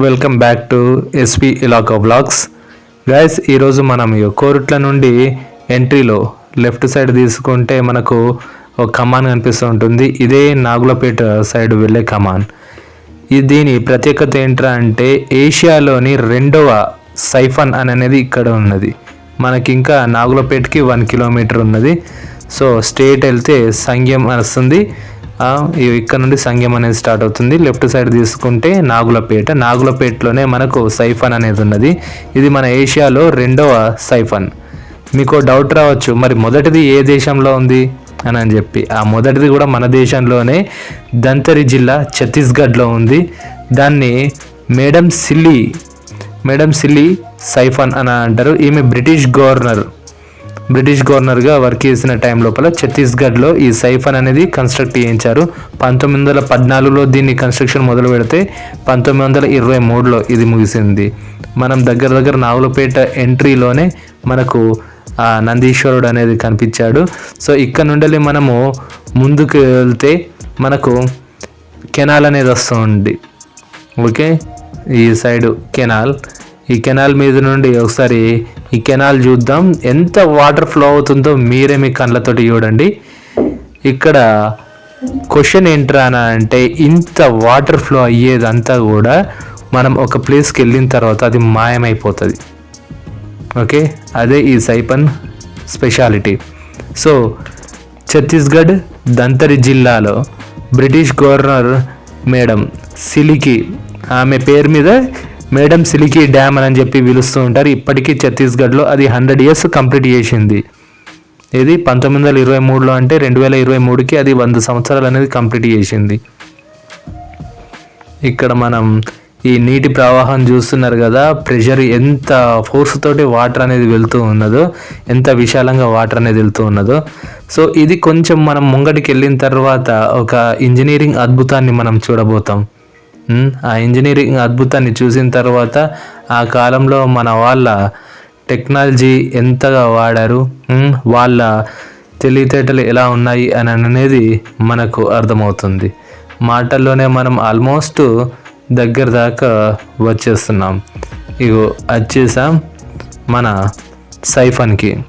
Welcome back to SP Ilaka blogs guys ఈరోజు మనం ఈ కోరుట్ల నుండి ఎంట్రీలో లెఫ్ట్ సైడ్ తీసుకుంటే మనకు ఒక కమాన్ కనిపిస్తూ ఉంటుంది. ఇదే నాగులపేట సైడ్ వెళ్ళే కమాన్. ఇది దీని ప్రత్యేకత ఏంట్రా అంటే ఏషియాలోని రెండవ సైఫన్ అని అనేది ఇక్కడ ఉన్నది. మనకి ఇంకా నాగులపేటకి వన్ కిలోమీటర్ ఉన్నది. సో స్టేట్ వెళ్తే సంఘం వస్తుంది ఇక్కడ నుండి సంఘం అనేది స్టార్ట్ అవుతుంది. లెఫ్ట్ సైడ్ తీసుకుంటే నాగులపేట. నాగులపేటలోనే మనకు సైఫన్ అనేది ఉన్నది. ఇది మన ఏషియాలో రెండవ సైఫన్. మీకు డౌట్ రావచ్చు మరి మొదటిది ఏ దేశంలో ఉంది? అని అని చెప్పి. ఆ మొదటిది కూడా మన దేశంలోనే దంతరి జిల్లా ఛత్తీస్గఢ్లో ఉంది. దాన్ని madam silly madam silly siphon అని అంటారు. ఈమె బ్రిటిష్ గవర్నర్. బ్రిటిష్ గవర్నర్గా వర్క్ చేసిన టైం లోపల ఛత్తీస్గఢ్లో ఈ సైఫన్ అనేది కన్స్ట్రక్ట్ చేయించారు. పంతొమ్మిది వందల పద్నాలుగులో దీన్ని కన్స్ట్రక్షన్ మొదలు పెడితే పంతొమ్మిది వందల ఇరవై మూడులో ఇది ముగిసింది. మనం దగ్గర దగ్గర నాగులపేట ఎంట్రీలోనే మనకు నందీశ్వరుడు అనేది కనిపించాడు. సో ఇక్కడ నుండి మనము ముందుకు వెళ్తే మనకు కెనాల్ అనేది వస్తుంది. ఓకే? ఈ సైడ్ కెనాల్. ఈ కెనాల్ మీద నుండి ఒకసారి ఈ కెనాల్ చూద్దాం. ఎంత వాటర్ ఫ్లో అవుతుందో మీరే మీ కళ్ళతోటి చూడండి. ఇక్కడ క్వశ్చన్ ఏంట్రా అంటే ఇంత వాటర్ ఫ్లో అయ్యేదంతా కూడా మనం ఒక ప్లేస్కి వెళ్ళిన తర్వాత అది మాయమైపోతుంది. ఓకే? అదే ఈ siphon speciality. So Chhattisgarh Dhamtari జిల్లాలో బ్రిటిష్ గవర్నర్ మేడం సిలికి ఆమె పేరు మీద మేడం సిలికి డ్యామ్ అని చెప్పి పిలుస్తూ ఉంటారు. ఇప్పటికీ ఛత్తీస్గఢ్లో అది హండ్రెడ్ ఇయర్స్ కంప్లీట్ చేసింది. ఇది పంతొమ్మిది వందల ఇరవై మూడులో అంటే రెండు వేల ఇరవై మూడుకి అది వంద సంవత్సరాలు అనేది కంప్లీట్ చేసింది. ఇక్కడ మనం ఈ నీటి ప్రవాహం చూస్తున్నారు కదా ప్రెషర్ ఎంత ఫోర్స్ తోటి వాటర్ అనేది వెళ్తూ ఉన్నదో ఎంత విశాలంగా వాటర్ అనేది వెళ్తూ ఉన్నదో. సో ఇది కొంచెం మనం ముంగటికి వెళ్ళిన తర్వాత ఒక ఇంజనీరింగ్ అద్భుతాన్ని మనం చూడబోతాం. ఆ ఇంజనీరింగ్ అద్భుతాన్ని చూసిన తర్వాత ఆ కాలంలో మన వాళ్ళ టెక్నాలజీ ఎంతగా వాడారు? వాళ్ళ తెలివితేటలు ఎలా ఉన్నాయి అని అనేది మనకు అర్థమవుతుంది. మాటల్లోనే మనం ఆల్మోస్ట్ దగ్గర దాకా వచ్చేస్తున్నాం. ఇగో వచ్చేసాం మన సైఫన్కి.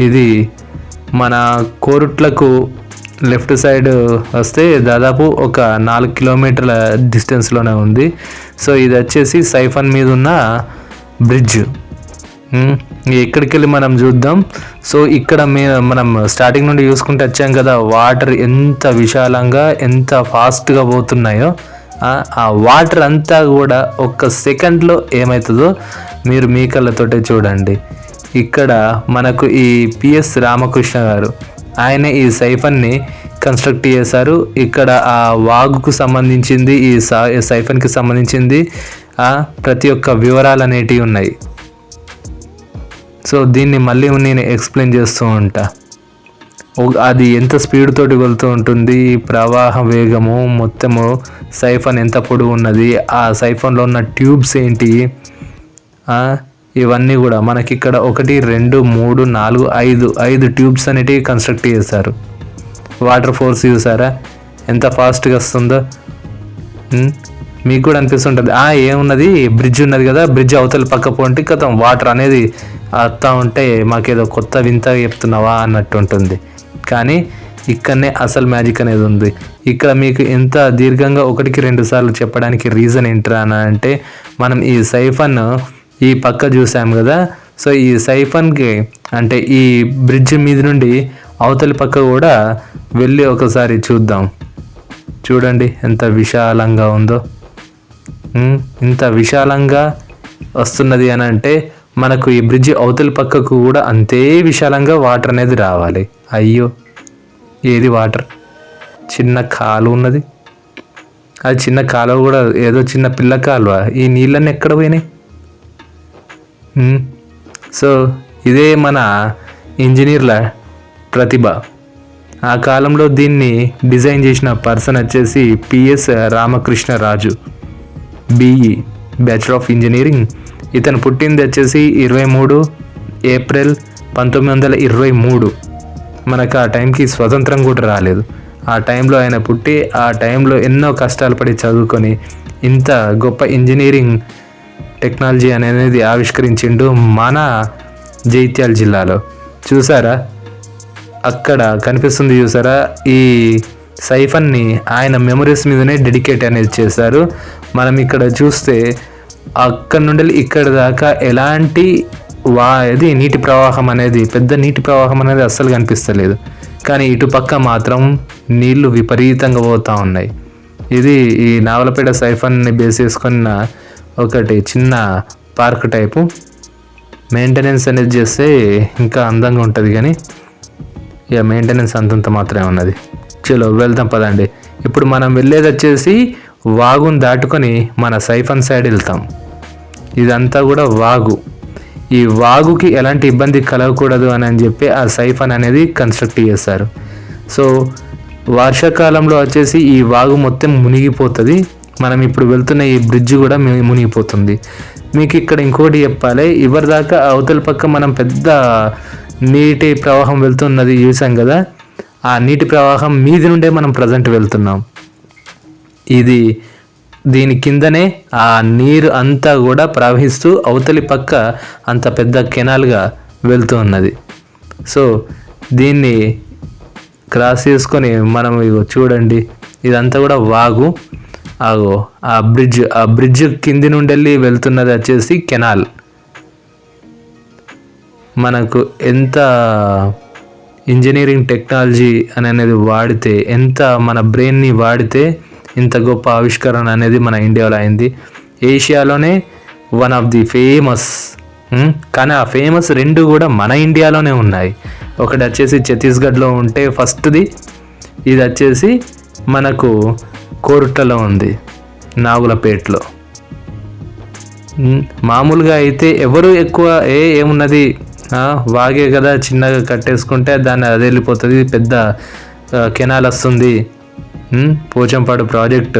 ఇది మన కోరుట్లకు లెఫ్ట్ సైడ్ వస్తే దాదాపు ఒక నాలుగు కిలోమీటర్ల డిస్టెన్స్లోనే ఉంది. సో ఇది వచ్చేసి సైఫన్ మీద ఉన్న బ్రిడ్జ్ ఎక్కడికి వెళ్ళి మనం చూద్దాం. సో ఇక్కడ మే మనం స్టార్టింగ్ నుండి చూసుకుంటే వచ్చాం కదా వాటర్ ఎంత విశాలంగా ఎంత ఫాస్ట్గా పోతున్నాయో. ఆ, ఆ వాటర్ అంతా కూడా ఒక్క సెకండ్లో ఏమవుతుందో మీరు మీ కళ్ళతోటే చూడండి. ఇక్కడ మనకు ఈ పిఎస్ రామకృష్ణ గారు ఆయనే ఈ సైఫన్ని కన్స్ట్రక్ట్ చేశారు. ఇక్కడ ఆ వాగుకు సంబంధించింది ఈ సైఫన్కి సంబంధించింది ఆ, ప్రతి ఒక్క వివరాలు అనేటివి ఉన్నాయి. సో దీన్ని మళ్ళీ నేను ఎక్స్ప్లెయిన్ చేస్తూ ఉంటా. అది ఎంత స్పీడ్ తోటి వెళ్తూ ఉంటుంది ప్రవాహ వేగము మొత్తము సైఫన్ ఎంత పొడవు ఉన్నది ఆ సైఫన్లో ఉన్న ట్యూబ్స్ ఏంటి ఇవన్నీ కూడా మనకి ఇక్కడ ఒకటి రెండు మూడు నాలుగు ఐదు ఐదు ట్యూబ్స్ అనేటివి కన్స్ట్రక్ట్ చేశారు. వాటర్ ఫోర్స్ చూసారా ఎంత ఫాస్ట్గా వస్తుందో? మీకు కూడా అనిపిస్తుంటుంది. ఆ ఏమున్నది? బ్రిడ్జ్ ఉన్నది కదా బ్రిడ్జ్ అవతల పక్క పోంటే కదా వాటర్ అనేది వస్తూ ఉంటే మాకేదో కొత్త వింత చెప్తున్నావా అన్నట్టు ఉంటుంది. కానీ ఇక్కడనే అసలు మ్యాజిక్ అనేది ఉంది. ఇక్కడ మీకు ఎంత దీర్ఘంగా ఒకటికి రెండు సార్లు చెప్పడానికి రీజన్ ఏంట్రా అని అంటే మనం ఈ సైఫన్ ఈ పక్క చూసాం కదా. సో ఈ సైఫన్కి అంటే ఈ బ్రిడ్జ్ మీద నుండి అవతలి పక్క కూడా వెళ్ళి ఒకసారి చూద్దాం. చూడండి ఎంత విశాలంగా ఉందో. ఇంత విశాలంగా వస్తున్నది అని అంటే మనకు ఈ బ్రిడ్జ్ అవతలి పక్కకు కూడా అంతే విశాలంగా వాటర్ అనేది రావాలి. అయ్యో ఏది వాటర్? చిన్న కాలు ఉన్నది. అది చిన్న కాలువ కూడా ఏదో చిన్న పిల్ల కాలువ. ఈ నీళ్ళన్నీ ఎక్కడ పోయినాయి? Hmm. సో ఇదే మన ఇంజనీర్ల ప్రతిభ. ఆ కాలంలో దీన్ని డిజైన్ చేసిన పర్సన్ వచ్చేసి P S Ramakrishna Raju B E bachelor of engineering. ఇతను పుట్టింది వచ్చేసి ఇరవై మూడు ఏప్రిల్ పంతొమ్మిది వందల ఇరవై మూడు. మనకు ఆ టైంకి స్వతంత్రం కూడా రాలేదు. ఆ టైంలో ఆయన పుట్టి ఆ టైంలో ఎన్నో కష్టాలు పడి చదువుకొని ఇంత గొప్ప ఇంజనీరింగ్ టెక్నాలజీ అనేది ఆవిష్కరించిండు మన జైత్యాల జిల్లాలో. చూసారా? అక్కడ కనిపిస్తుంది చూసారా? ఈ సైఫన్ని ఆయన మెమరీస్ మీదనే డెడికేట్ అనేది చేశారు. మనం ఇక్కడ చూస్తే అక్కడ నుండి ఇక్కడ దాకా ఎలాంటి వా ఇది నీటి ప్రవాహం అనేది పెద్ద నీటి ప్రవాహం అనేది అస్సలు కనిపిస్తలేదు. కానీ ఇటు పక్క మాత్రం నీళ్ళు విపరీతంగా పోతూ ఉన్నాయి. ఇది ఈ నావలపేట సైఫన్ని బేస్ చేసుకున్న ఒకటి చిన్న పార్క్ టైపు. మెయింటెనెన్స్ అనేది చేస్తే ఇంకా అందంగా ఉంటుంది కానీ ఇక మెయింటెనెన్స్ అంతంత మాత్రమే ఉన్నది. చలో వెళ్దాం పదండి. ఇప్పుడు మనం వెళ్ళేది వచ్చేసి వాగుని దాటుకొని మన సైఫన్ సైడ్ వెళ్తాం. ఇదంతా కూడా వాగు. ఈ వాగుకి ఎలాంటి ఇబ్బంది కలగకూడదు అని అని చెప్పి ఆ సైఫన్ అనేది కన్స్ట్రక్ట్ చేస్తారు సో వర్షాకాలంలో వచ్చేసి ఈ వాగు మొత్తం మునిగిపోతుంది. మనం ఇప్పుడు వెళ్తున్న ఈ బ్రిడ్జ్ కూడా మునిగిపోతుంది. మీకు ఇక్కడ ఇంకోటి చెప్పాలి. ఇవరిదాకా అవతల పక్క మనం పెద్ద నీటి ప్రవాహం వెళ్తున్నది చూసాం కదా. ఆ నీటి ప్రవాహం మీది నుండే మనం ప్రజెంట్ వెళ్తున్నాం. ఇది దీని కిందనే ఆ నీరు అంతా కూడా ప్రవహిస్తూ అవతలి పక్క అంత పెద్ద కెనాల్గా వెళ్తూ ఉన్నది. సో దీన్ని క్రాస్ చేసుకొని మనం ఇగో చూడండి. ఇదంతా కూడా వాగు. ఆగో ఆ బ్రిడ్జ్ ఆ బ్రిడ్జ్ కింది నుండి వెళ్ళి వెళ్తున్నది వచ్చేసి కెనాల్. మనకు ఎంత ఇంజనీరింగ్ టెక్నాలజీ అని అనేది వాడితే ఎంత మన బ్రెయిన్ని వాడితే ఇంత గొప్ప ఆవిష్కరణ అనేది మన ఇండియాలో అయింది. ఏషియాలోనే వన్ ఆఫ్ ది ఫేమస్ కానీ ఆ ఫేమస్ రెండు కూడా మన ఇండియాలోనే ఉన్నాయి. ఒకటి వచ్చేసి ఛత్తీస్గఢ్లో ఉంటే ఫస్ట్ది ఇది వచ్చేసి మనకు కోరుట్లలో ఉంది నాగులపేటలో. మామూలుగా అయితే ఎవరు ఎక్కువ ఏ ఏమున్నది? వాగే కదా చిన్నగా కట్టేసుకుంటే దాన్ని అది వెళ్ళిపోతుంది పెద్ద కెనాల్ వస్తుంది పోచంపాడు ప్రాజెక్ట్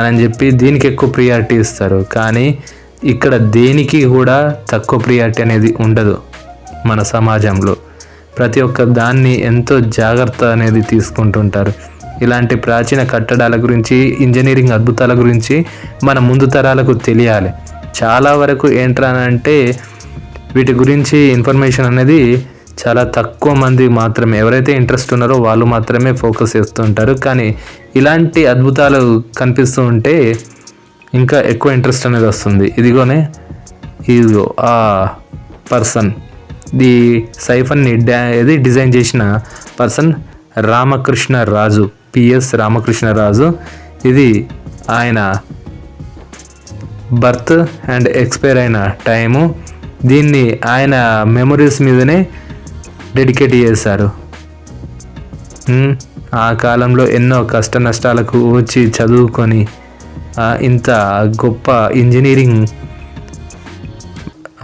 అని చెప్పి దీనికి ఎక్కువ ప్రియారిటీ ఇస్తారు. కానీ ఇక్కడ దేనికి కూడా తక్కువ ప్రియారిటీ అనేది ఉండదు మన సమాజంలో. ప్రతి ఒక్క దాన్ని ఎంతో జాగ్రత్త అనేది తీసుకుంటుంటారు. ఇలాంటి ప్రాచీన కట్టడాల గురించి ఇంజనీరింగ్ అద్భుతాల గురించి మన ముందు తరాలకు తెలియాలి. చాలా వరకు ఏంట్రానంటే వీటి గురించి ఇన్ఫర్మేషన్ అనేది చాలా తక్కువ మంది మాత్రమే ఎవరైతే ఇంట్రెస్ట్ ఉన్నారో వాళ్ళు మాత్రమే ఫోకస్ చేస్తూ ఉంటారు కానీ ఇలాంటి అద్భుతాలు కనిపిస్తూ ఉంటే ఇంకా ఎక్కువ ఇంట్రెస్ట్ అనేది వస్తుంది. ఇదిగోనే ఇదిగో ఆ పర్సన్ ది సైఫన్ని డ్యా ఇది డిజైన్ చేసిన person Ramakrishna Raju P S Ramakrishna Raju ఇది ఆయన బర్త్ అండ్ ఎక్స్పైర్ అయిన టైము. దీన్ని ఆయన మెమరీస్ మీదనే డెడికేట్ చేశారు. ఆ కాలంలో ఎన్నో కష్ట నష్టాలకు వచ్చి చదువుకొని ఇంత గొప్ప ఇంజనీరింగ్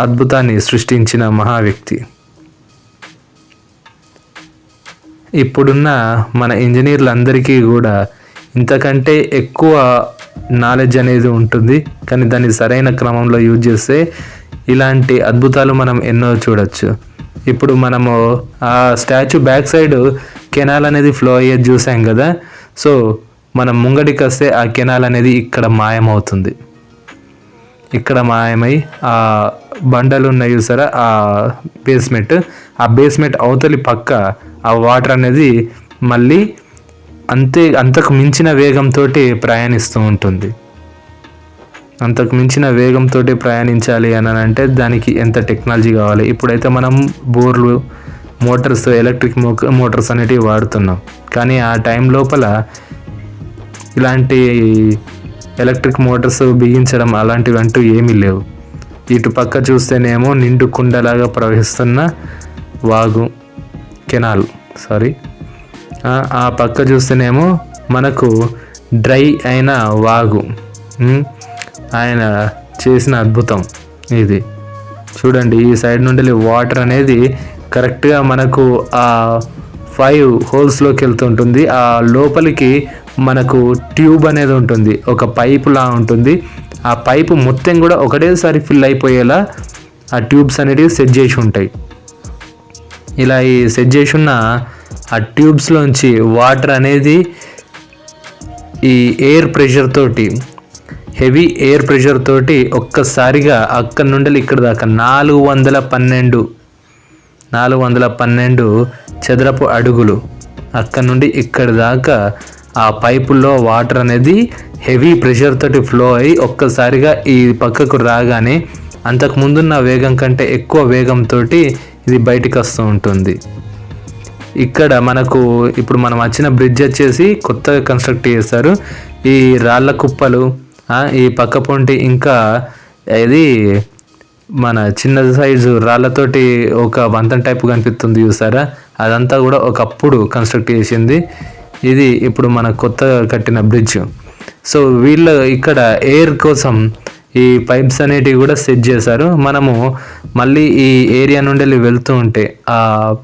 అద్భుతాన్ని సృష్టించిన మహా వ్యక్తి. ఇప్పుడున్న మన ఇంజనీర్లందరికీ కూడా ఇంతకంటే ఎక్కువ నాలెడ్జ్ అనేది ఉంటుంది. కానీ దాన్ని సరైన క్రమంలో యూజ్ చేస్తే ఇలాంటి అద్భుతాలు మనం ఎన్నో చూడొచ్చు. ఇప్పుడు మనము ఆ స్టాచ్యూ బ్యాక్ సైడ్ కెనాల్ అనేది ఫ్లో అయ్యేది చూసాం కదా. సో మనం ముంగడికి వస్తే ఆ కెనాల్ అనేది ఇక్కడ మాయమవుతుంది. ఇక్కడ మాయమై ఆ బండలు ఉన్నాయి చూసారా? ఆ బేస్మెంట్ ఆ బేస్మెంట్ అవతలి పక్క ఆ వాటర్ అనేది మళ్ళీ అంతే అంతకు మించిన వేగంతో ప్రయాణిస్తూ ఉంటుంది. అంతకు మించిన వేగంతో ప్రయాణించాలి అని అంటే దానికి ఎంత టెక్నాలజీ కావాలి? ఇప్పుడైతే మనం బోర్లు మోటార్స్ ఎలక్ట్రిక్ మోటార్స్ అనేటివి వాడుతున్నాం. కానీ ఆ టైం లోపల ఇలాంటి ఎలక్ట్రిక్ మోటార్స్ బిగించడం అలాంటివి అంటూ ఏమీ లేవు. ఇటు పక్క చూస్తేనేమో నిండు కుండలాగా ప్రవహిస్తున్న వాగు కెనాల్ సారీ. ఆ పక్క చూస్తేనేమో మనకు డ్రై అయిన వాగు ఆయన చేసిన అద్భుతం ఇది. చూడండి ఈ సైడ్ నుండి వాటర్ అనేది కరెక్ట్గా మనకు ఆ ఫైవ్ హోల్స్లోకి వెళ్తుంటుంది ఆ లోపలికి మనకు ట్యూబ్ అనేది ఉంటుంది ఒక పైపులా ఉంటుంది. ఆ పైపు మొత్తం కూడా ఒకటేసారి ఫిల్ అయిపోయేలా ఆ ట్యూబ్స్ అనేటివి సెట్ చేసి ఉంటాయి. ఇలా ఈ సెట్ చేసి ఉన్న ఆ ట్యూబ్స్లోంచి వాటర్ అనేది ఈ ఎయిర్ ప్రెషర్ తోటి హెవీ ఎయిర్ ప్రెషర్ తోటి ఒక్కసారిగా అక్కడి నుండి ఇక్కడ దాకా నాలుగు వందల పన్నెండు నాలుగు వందల పన్నెండు చదరపు అడుగులు అక్కడ నుండి ఇక్కడి దాకా ఆ పైపుల్లో వాటర్ అనేది హెవీ ప్రెషర్ తోటి ఫ్లో అయ్యి ఒక్కసారిగా ఈ పక్కకు రాగానే అంతకు ముందున్న వేగం కంటే ఎక్కువ వేగంతో ఇది బయటికి వస్తూ ఉంటుంది. ఇక్కడ మనకు ఇప్పుడు మనం వచ్చిన బ్రిడ్జ్ వచ్చేసి కొత్తగా కన్స్ట్రక్ట్ చేస్తారు ఈ రాళ్ళ కుప్పలు ఈ పక్క పొంటి ఇంకా ఇది మన చిన్న సైజు రాళ్ళతోటి ఒక వంతెన టైప్ కనిపిస్తుంది చూసారా? అదంతా కూడా ఒకప్పుడు కన్స్ట్రక్ట్ చేసింది. ఇది ఇప్పుడు మన కొత్తగా కట్టిన బ్రిడ్జ్ సో వీళ్ళు ఇక్కడ ఎయిర్ కోసం ఈ పైప్స్ అనేటివి కూడా సెట్ చేశారు. మనము మళ్ళీ ఈ ఏరియా నుండి వెళ్ళి వెళ్తూ ఉంటే ఆ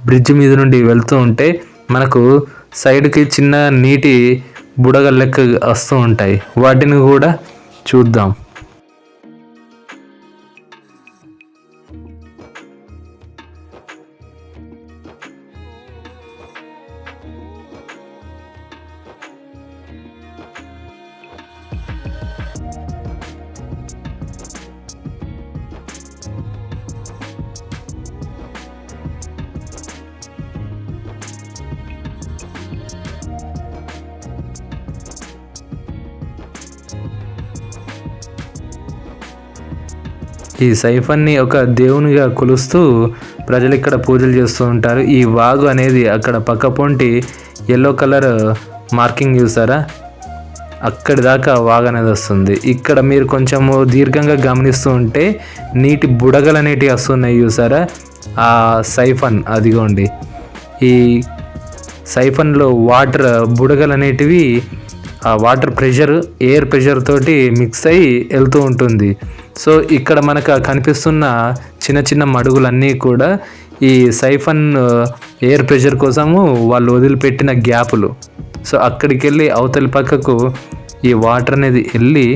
బ్రిడ్జ్ మీద నుండి వెళ్తూ ఉంటే మనకు సైడ్కి చిన్న నీటి బుడగ లెక్క వస్తూ ఉంటాయి. వాటిని కూడా చూద్దాం. ఈ సైఫన్ని ఒక దేవునిగా కొలుస్తూ ప్రజలు ఇక్కడ పూజలు చేస్తూ ఉంటారు. ఈ వాగు అనేది అక్కడ పక్క పొంటి ఎల్లో కలర్ మార్కింగ్ చూసారా? అక్కడి దాకా వాగు అనేది వస్తుంది. ఇక్కడ మీరు కొంచెము దీర్ఘంగా గమనిస్తూ ఉంటే నీటి బుడగలు అనేటివి వస్తున్నాయి చూసారా? ఆ సైఫన్ అదిగోండి. ఈ సైఫన్లో వాటర్ బుడగలు అనేటివి వాటర్ ప్రెషర్ ఎయిర్ ప్రెషర్ తోటి మిక్స్ అయ్యి వెళ్తూ ఉంటుంది. సో ఇక్కడ మనకు కనిపిస్తున్న చిన్న చిన్న మడుగులన్నీ కూడా ఈ సైఫన్ ఎయిర్ ప్రెషర్ కోసము వాళ్ళు వదిలిపెట్టిన గ్యాపులు. సో అక్కడికి వెళ్ళి అవతలి పక్కకు ఈ వాటర్ అనేది వెళ్ళి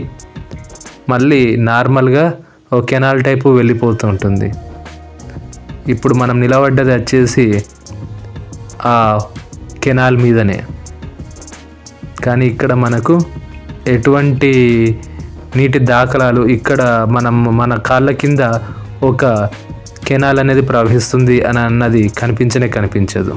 మళ్ళీ నార్మల్గా ఒక కెనాల్ టైపు వెళ్ళిపోతూ ఉంటుంది. ఇప్పుడు మనం నిలబడ్డది వచ్చేసి ఆ కెనాల్ మీదనే. కానీ ఇక్కడ మనకు ఎటువంటి నీటి దాఖలాలు ఇక్కడ మనం మన కాళ్ళ కింద ఒక కెనాల్ అనేది ప్రవహిస్తుంది అని అన్నది కనిపించనే కనిపించదు.